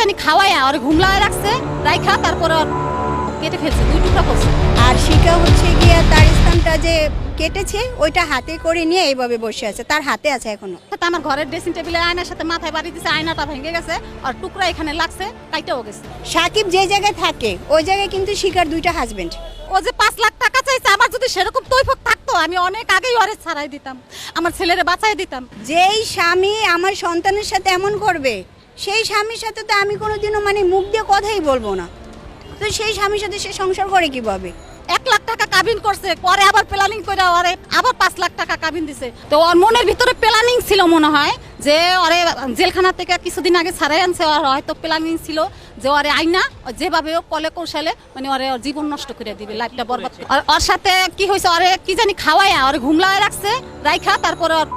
জানি খাওয়ায় আর ঘুমলায় রাখছে রাইখা তারপরে কেটে ফেলছে দুই টুকরা করছে। আর শিকা হচ্ছে গিয়ে তার স্থানটা যে কেটেছে ওইটা হাতে করে নিয়ে এইভাবে বসে আছে তার হাতে আছে এখনও। আমার ঘরের ড্রেসিং টেবিলে আয়নার সাথে মাথায় বাড়ি দিছে আয়নাটা ভেঙে গেছে আর টুকরা এখানে লাগছে কাইটাও গেছে। সাকিব যে জায়গায় থাকে ওই জায়গায় কিন্তু শিকার দুইটা হাজবেন্ড ও যে পাঁচ লাখ টাকা চাইছে আমার যদি সেরকম তৈফক থাকতো আমি অনেক আগেই ওরে ছাড়াই দিতাম আমার ছেলেরে বাঁচাই দিতাম। যেই স্বামী আমার সন্তানের সাথে এমন করবে সেই স্বামীর সাথে তো আমি কোনোদিনও মানে মুখ দিয়ে কথাই বলব না। তো সেই স্বামীর সাথে সে সংসার করে কীভাবে? এক লাখ টাকা কাবিন করছে পরে আবার প্ল্যানিং করে ওরে আবার পাঁচ লাখ টাকা কাবিন দিছে। তো ওর মনের ভিতরে প্ল্যানিং ছিল মনে হয় যে ওরে জেলখানা থেকে কিছুদিন আগে ছাড়াই আনছে ওর হয়তো প্ল্যানিং ছিল যে ওরে আইনা যেভাবে ও কলে কৌশলে মানে ওরে ওর জীবন নষ্ট করে দিবে লাইফটা বরবাদ আর ওর সাথে কি হয়েছে ওরে কি জানি খাওয়ায় ওরে ঘুমলায় রাখছে রাইখা তারপরে ওর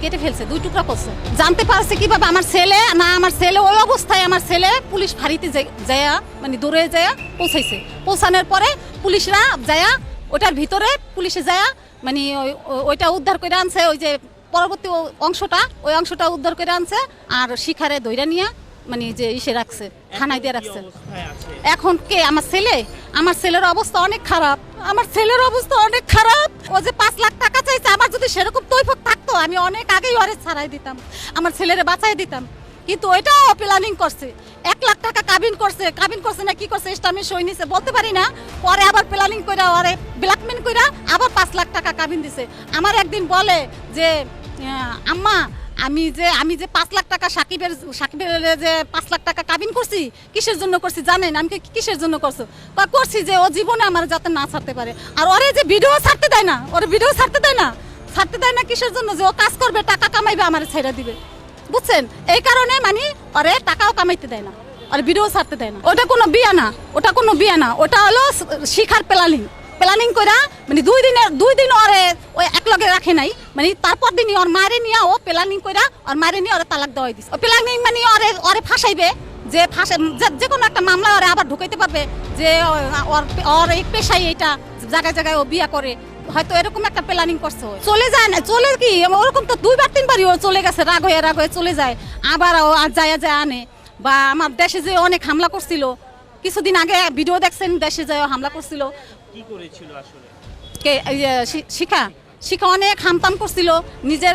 কেটে ফেলছে, দুই টুকরা করছে। জানতে পারছে কীভাবে আমার ছেলে, না, আমার ছেলে, ওই অবস্থায় আমার ছেলে পুলিশ ফাঁড়িতে যায়া মানে দূরে যায়া, পৌঁছাইছে। পৌঁছানোর পরে পুলিশরা যায়া, ওটার ভিতরে পুলিশে যায়া মানে ওই- ওই- ওইটা উদ্ধার করে আনছে, ওই যে পরবর্তী অংশটা, ওই অংশটা উদ্ধার করে আনছে, আর শিখারে দইরা নিয়ে মানে যে ইসে রাখছে থানায় দিয়ে রাখছে। এখন কে? আমার ছেলে? আমার ছেলের অবস্থা অনেক খারাপ। আমার ছেলের অবস্থা অনেক খারাপ। ও যে পাঁচ লাখ টাকা চাইছে আমার যদি সেরকম তৈফক থাকতো আমি অনেক আগেই ওরে ছাড়াই দিতাম। আমার ছেলেরে বাঁচাই দিতাম। কিন্তু ওইটাও প্ল্যানিং করছে। এক লাখ টাকা কাবিন করছে। কাবিন করছে না কি করছে ইসলামী সই নিছে বলতে পারি না। পরে আবার প্ল্যানিং করে ওরে ব্ল্যাকমেন করে আবার পাঁচ লাখ টাকা কাবিন দিছে। আমার একদিন বলে যে আম্মা আমি যে আমি যে পাঁচ লাখ টাকা সাকিবের সাকিবের যে পাঁচ লাখ টাকা কাবিন করছি, কিসের জন্য করছি জানেন? আমি কিসের জন্য করছ? বা করছি যে ও জীবনে আমার যাতে না ছাড়তে পারে। আর ওরে যে ভিডিও ছাড়তে দেয় না, ওর ভিডিও ছাড়তে দেয় না, ছাড়তে দেয় না কিসের জন্য যে ও কাজ করবে, টাকা কামাইবে, আমার ছেড়ে দিবে। বুঝছেন? এই কারণে মানে ওরে টাকাও কামাইতে দেয় না, আর ভিডিও ছাড়তে দেয় না। ওটা কোনো বিয়া না, ওটা কোনো বিয়া না, ওটা হলো শিখার প্ল্যানিং প্ল্যানিং করা মানে দুই দিনের, দুই দিন ওরে ওই এক লগে রাখে নাই। মানে তারপর দিনই ওর মারে নিয়ে ও প্ল্যানিং করা ওর মারে নিয়ে ওরে তালাক দেওয়াই দিছে। ও প্ল্যানিং মানে ওরে ওরে ফাঁসাইবে, যে ফাঁসে, যে কোনো একটা মামলা ওরে আবার ঢুকাইতে পারবে, যে ওর ওর এই পেশাই এটা জায়গায় জায়গায় ও বিয়া করে, হয়তো এরকম একটা প্ল্যানিং করছে চলে যায় না, চলে কি, ওরকম তো দুইবার, তিনবারই ও চলে গেছে, রাগ হয়ে রাগ হয়ে চলে যায়। আবার ও আর যায় যায় আনে। বা আমার দেশে যে অনেক হামলা করছিল, কিছুদিন আগে ভিডিও দেখছেন, দেশে যায় হামলা করছিল। কি করেছিল আসলে? কে এই শিখা? শিখা অনেক হামতাম করছিল। নিজের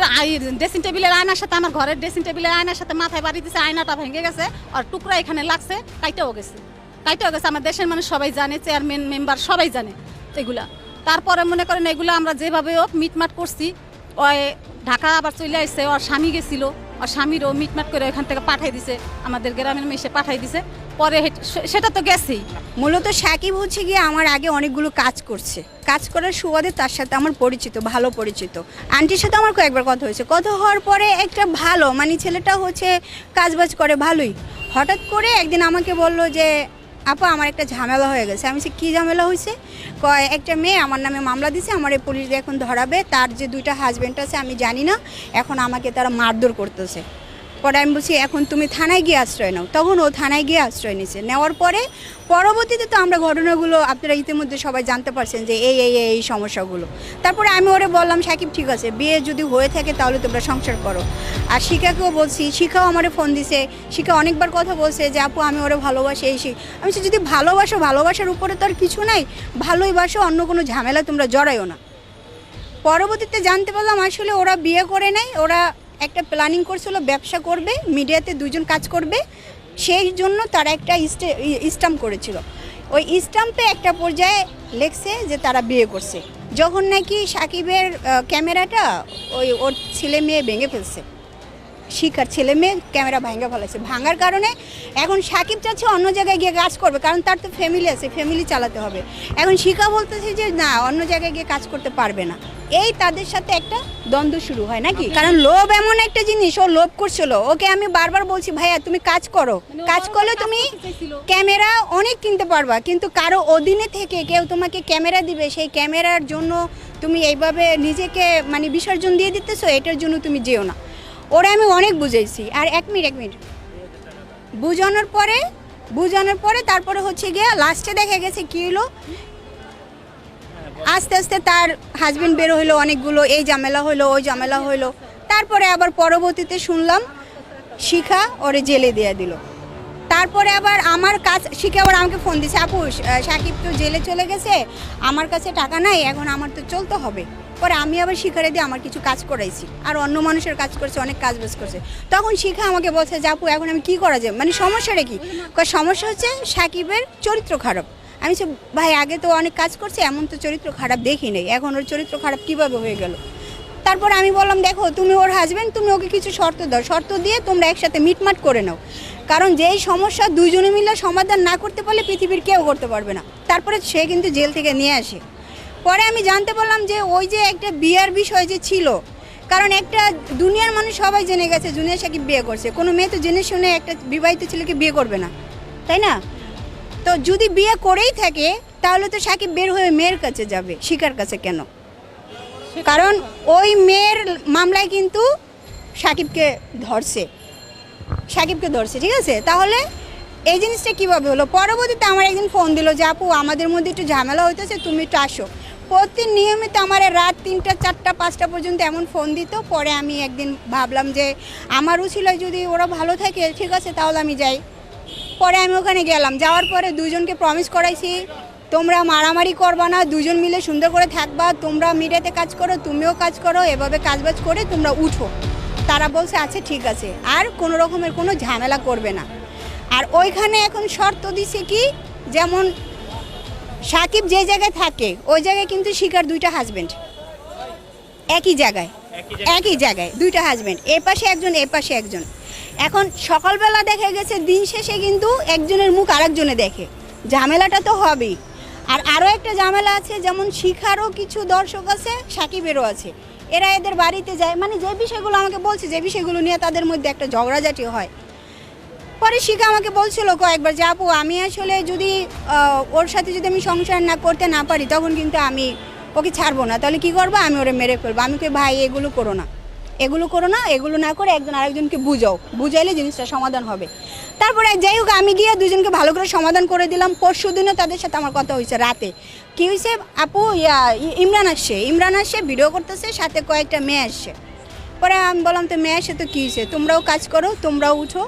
ড্রেসিং টেবিলের আয়নার সাথে, আমার ঘরের ড্রেসিং টেবিলের আয়নার সাথে মাথায় বাড়ি দিছে, আয়নাটা ভেঙে গেছে, আর টুকরা এখানে লাগছে, কাইটাও গেছে। কাইটাও গেছে, আমার দেশের মানুষ সবাই জানে চেয়ারম্যান মেম্বার সবাই জানে এগুলা। তারপরে মনে করেন এগুলো আমরা যেভাবে হোক মিটমাট করছি, ওই ঢাকা আবার চলে আসছে ওর স্বামী গেছিল। ওর স্বামীরও মিটমাট করে ওখান থেকে পাঠাই দিছে, আমাদের গ্রামের মেশে পাঠাই দিছে। পরে সেটা তো গেছেই। মূলত সাকিব হচ্ছে গিয়ে আমার আগে অনেকগুলো কাজ করছে। কাজ করার সুবাদে তার সাথে আমার পরিচিত, ভালো পরিচিত। আন্টির সাথে আমার কয়েকবার কথা হয়েছে। কথা হওয়ার পরে একটা ভালো মানে ছেলেটা হচ্ছে কাজবাজ করে ভালোই। হঠাৎ করে একদিন আমাকে বলল যে আপা, আমার একটা ঝামেলা হয়ে গেছে। আমি সে কী ঝামেলা হয়েছে কয়, একটা মেয়ে আমার নামে মামলা দিছে, আমার এই পুলিশ এখন ধরাবে। তার যে দুইটা হাজব্যান্ড আছে, আমি জানি না। এখন আমাকে তারা মারধর করতেছে। পরে আমি বলছি, এখন তুমি থানায় গিয়ে আশ্রয় নাও। তখন ও থানায় গিয়ে আশ্রয় নিছে। নেওয়ার পরে পরবর্তীতে তো আমরা ঘটনাগুলো আপনারা ইতিমধ্যে সবাই জানতে পারছেন যে এই এই এই সমস্যাগুলো। তারপরে আমি ওরে বললাম, সাকিব, ঠিক আছে, বিয়ে যদি হয়ে থাকে তাহলে তোমরা সংসার করো। আর শিখাকেও বলছি শিখাও আমারে ফোন দিছে। শিখা অনেকবার কথা বলছে যে, আপু, আমি ওরে ভালোবাসি, এই সেই আমি যদি ভালোবাসো, ভালোবাসার উপরে তো আর কিছু নাই। ভালোই বাসো, অন্য কোনো ঝামেলা তোমরা জড়াইও না। পরবর্তীতে জানতে পারলাম, আসলে ওরা বিয়ে করে নাই। ওরা একটা প্ল্যানিং করছিল, ব্যবসা করবে মিডিয়াতে দুজন কাজ করবে, সেই জন্য তারা একটা স্টাম্প করেছিল। ওই স্টাম্পে একটা পর্যায়ে লেখছে যে তারা বিয়ে করছে। যখন নাকি সাকিবের ক্যামেরাটা ওই ওর ছেলে মেয়ে ভেঙে ফেলছে। শিকার ছেলে মেয়ে ক্যামেরা ভাঙা ফেলেছে। ভাঙার কারণে এখন সাকিব চাচ্ছে অন্য জায়গায় গিয়ে কাজ করবে কারণ তার তো ফ্যামিলি আছে ফ্যামিলি চালাতে হবে। এখন শিখা বলতেছে যে না অন্য জায়গায় গিয়ে কাজ করতে পারবে না। এই তাদের সাথে একটা দ্বন্দ্ব শুরু হয় নাকি? কারণ লোভ এমন একটা জিনিস ও লোভ করছিল। ওকে আমি বারবার বলছি ভাইয়া তুমি কাজ করো। মানে কাজ করলে তুমি ক্যামেরা অনেক কিনতে পারবা কিন্তু কারও অধীনে থেকে কেউ তোমাকে ক্যামেরা দিবে সেই ক্যামেরার জন্য তুমি এইভাবে নিজেকে মানে বিসর্জন দিয়ে দিতেছো এটার জন্য তুমি যেও না। ওরা আমি অনেক বুঝেছি। আর এক মিনিট এক মিনিট। বুঝানোর পরে বুঝানোর পরে তারপরে হচ্ছে গিয়ে লাস্টে দেখা গেছে কি হলো? আস্তে আস্তে তার হাজবেন্ড বের হইল অনেকগুলো, এই ঝামেলা হইল ওই ঝামেলা হইল তারপরে আবার পরবর্তীতে শুনলাম, শিখা ওরে জেলে দিয়ে দিল। তারপরে আবার আমার কাজ শিখে আবার আমাকে ফোন দিছে আপু সাকিব তো জেলে চলে গেছে, আমার কাছে টাকা নাই, এখন আমার তো চলতে হবে। পরে আমি আবার শিখারে দিয়ে আমার কিছু কাজ করাইছি, আর অন্য মানুষের কাজ করছে, অনেক কাজ বাজ করছে। তখন শিখা আমাকে বলছে যে, আপু, এখন আমি কি করা যায়? মানে সমস্যাটা কি? সমস্যা হচ্ছে সাকিবের চরিত্র খারাপ। আমি ভাই, আগে তো অনেক কাজ করছে, এমন তো চরিত্র খারাপ দেখি নেই। এখন ওর চরিত্র খারাপ কীভাবে হয়ে গেল? তারপর আমি বললাম, দেখো, তুমি ওর হাজবেন্ড তুমি ওকে কিছু শর্ত দাও। শর্ত দিয়ে তোমরা একসাথে মিটমাট করে নাও। কারণ যেই সমস্যা দুইজনে মিলে সমাধান না করতে পারলে পৃথিবীর কেউ করতে পারবে না। তারপরে সে কিন্তু জেল থেকে নিয়ে আসে। পরে আমি জানতে পারলাম যে ওই যে একটা বিয়ার বিষয় যে ছিল, কারণ একটা দুনিয়ার মানুষ সবাই জেনে গেছে জুনিয়ার সাকিব বিয়ে করছে। কোনো মেয়ে তো জেনে শুনে একটা বিবাহিত ছেলেকে বিয়ে করবে না। তাই না? তো যদি বিয়ে করেই থাকে, তাহলে তো সাকিব বের হয়ে মেয়ের কাছে যাবে, শিকার কাছে কেন? কারণ ওই মেয়ের মামলায় কিন্তু সাকিবকে ধরছে। সাকিবকে ধরছে, ঠিক আছে? তাহলে এই জিনিসটা কীভাবে হলো? পরবর্তীতে আমার একদিন ফোন দিল যে, আপু, আমাদের মধ্যে একটু ঝামেলা হইতেছে, তুমি একটু আসো। প্রতি নিয়মিত আমার রাত তিনটা, চারটা, পাঁচটা পর্যন্ত এমন ফোন দিত। পরে আমি একদিন ভাবলাম যে, আমারও ছিল যদি ওরা ভালো থাকে, ঠিক আছে, তাহলে আমি যাই। পরে আমি ওখানে গেলাম। যাওয়ার পরে দুজনকে প্রমিস করাইছি তোমরা মারামারি করবা না দুজন মিলে সুন্দর করে থাকবা তোমরা মিডিয়াতে কাজ করো তুমিও কাজ করো এভাবে কাজবাজ করে তোমরা উঠো। তারা বলছে আচ্ছা ঠিক আছে। আর কোনো রকমের কোনো ঝামেলা করবে না। আর ওইখানে এখন শর্ত দিছে কি যেমন সাকিব যে জায়গায় থাকে ওই জায়গায় কিন্তু শিকার দুইটা হাজবেন্ড একই জায়গায়। একই জায়গায়। দুইটা হাজব্যান্ড এ পাশে একজন এ পাশে একজন। এখন সকালবেলা দেখা গেছে দিন শেষে কিন্তু একজনের মুখ আরেকজনে দেখে। ঝামেলাটা তো হবেই। আর আরও একটা ঝামেলা আছে, যেমন শিখারও কিছু দর্শক আছে, সাকিবেরও আছে। এরা এদের বাড়িতে যায় মানে যে বিষয়গুলো আমাকে বলছে, যে বিষয়গুলো নিয়ে তাদের মধ্যে একটা ঝগড়াঝাটি হয়। পরে শিখা আমাকে বলছিল কয়েকবার যে আপু, আমি আসলে যদি ওর সাথে যদি আমি সংসার না করতে না পারি, তখন কিন্তু আমি ওকে ছাড়বো না। তাহলে কি করব? আমি ওরে মেরে ফেলব। আমি কই, ভাই, এগুলো করো না। এগুলো করো না, এগুলো না করে একজন আরেকজনকে বুঝাও। বুঝাইলে জিনিসটা সমাধান হবে। তারপরে যাই হোক, আমি গিয়ে দুজনকে ভালো করে সমাধান করে দিলাম। পরশু দিনও তাদের সাথে আমার কথা হয়েছে, রাতে। কি হয়েছে? আপু, ইয়া ইমরান আসছে। ইমরান আসছে ভিডিও করতেছে, সাথে কয়েকটা মেয়ে আসছে। পরে আমি বললাম, তো মেয়ে আসে তো কী হয়েছে? তোমরাও কাজ করো, তোমরাও উঠো।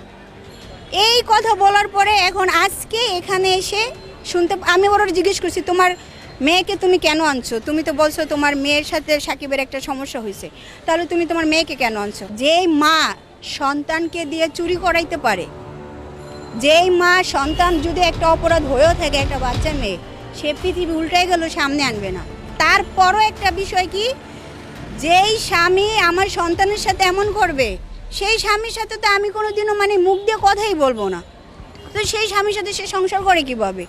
এই কথা বলার পরে এখন আজকে এখানে এসে শুনতে আমি ওরা জিজ্ঞেস করছি, তোমার মেয়েকে তুমি কেন আনছো? তুমি তো বলছো তোমার মেয়ের সাথে সাকিবের একটা সমস্যা হয়েছে। তাহলে তুমি তোমার মেয়েকে কেন আনছো? যেই মা সন্তানকে দিয়ে চুরি করাইতে পারে, যেই মা সন্তান যদি একটা অপরাধ হয়েও থাকে একটা বাচ্চা মেয়ে, সে পৃথিবী উল্টাই গেল, সামনে আনবে না। তারপরও একটা বিষয় কি? যেই স্বামী আমার সন্তানের সাথে এমন করবে, সেই স্বামীর সাথে তো আমি কোনোদিনও মানে মুখ দিয়ে কথাই বলব না। তো সেই স্বামীর সাথে সে সংসার করে কীভাবে?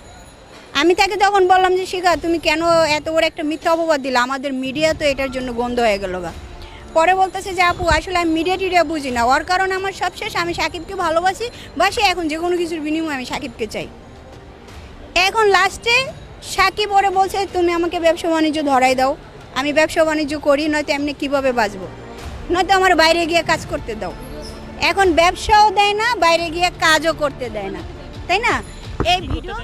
আমি তাকে তখন বললাম যে শিখা তুমি কেন এত বড় একটা মিথ্যা অপবাদ দিলে? আমাদের মিডিয়া তো এটার জন্য বন্ধ হয়ে গেল গা। পরে বলতেছে যে আপু আসলে আমি মিডিয়া টিডিয়া বুঝি না। ওর কারণে আমার সব শেষ। আমি সাকিবকে ভালোবাসি বাসি এখন যে কোনো কিছুর বিনিময়ে আমি সাকিবকে চাই। এখন লাস্টে সাকিব ওরে বলছে তুমি আমাকে ব্যবসা বাণিজ্য ধরাই দাও। আমি ব্যবসা বাণিজ্য করি নয়তো এমনি কীভাবে বাঁচবো? নয়তো আমার বাইরে গিয়ে কাজ করতে দাও। এখন ব্যবসাও দেয় না বাইরে গিয়ে কাজও করতে দেয় না। তাই না? এই ভিডিও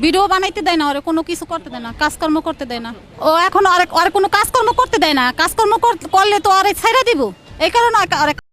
ভিডিও বানাইতে দেয় না, ওরে কোনো কিছু করতে দেয় না, কাজকর্ম করতে দেয় না। ও এখন আর আর কোনো কাজকর্ম করতে দেয় না, কাজকর্ম কর- করলে তো আরে ছাইরা দিব। এই কারণে